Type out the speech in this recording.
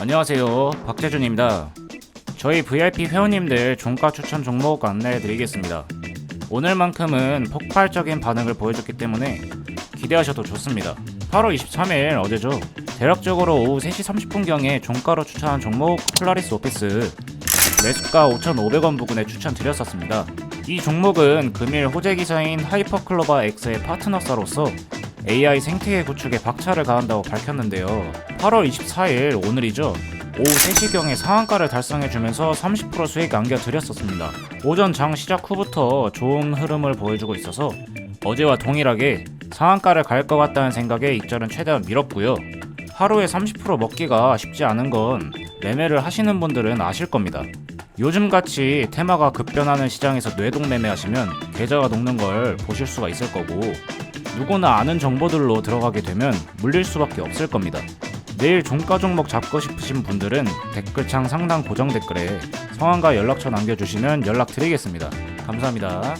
안녕하세요. 박재준입니다. 저희 VIP 회원님들 종가 추천 종목 안내해 드리겠습니다. 오늘만큼은 폭발적인 반응을 보여줬기 때문에 기대하셔도 좋습니다. 8월 23일 어제죠. 대략적으로 오후 3시 30분경에 종가로 추천한 종목 폴라리스 오피스 매수가 5,500원 부근에 추천드렸었습니다. 이 종목은 금일 호재 기사인 하이퍼클로바 X의 파트너사로서 AI 생태계 구축에 박차를 가한다고 밝혔는데요. 8월 24일 오늘이죠. 오후 3시경에 상한가를 달성해주면서 30% 수익 안겨드렸었습니다. 오전 장 시작 후부터 좋은 흐름을 보여주고 있어서 어제와 동일하게 상한가를 갈 것 같다는 생각에 익절은 최대한 밀었고요. 하루에 30% 먹기가 쉽지 않은 건 매매를 하시는 분들은 아실 겁니다. 요즘같이 테마가 급변하는 시장에서 뇌동 매매하시면 계좌가 녹는 걸 보실 수가 있을 거고 누구나 아는 정보들로 들어가게 되면 물릴 수밖에 없을 겁니다. 내일 종가 종목 잡고 싶으신 분들은 댓글창 상단 고정 댓글에 성함과 연락처 남겨주시면 연락드리겠습니다. 감사합니다.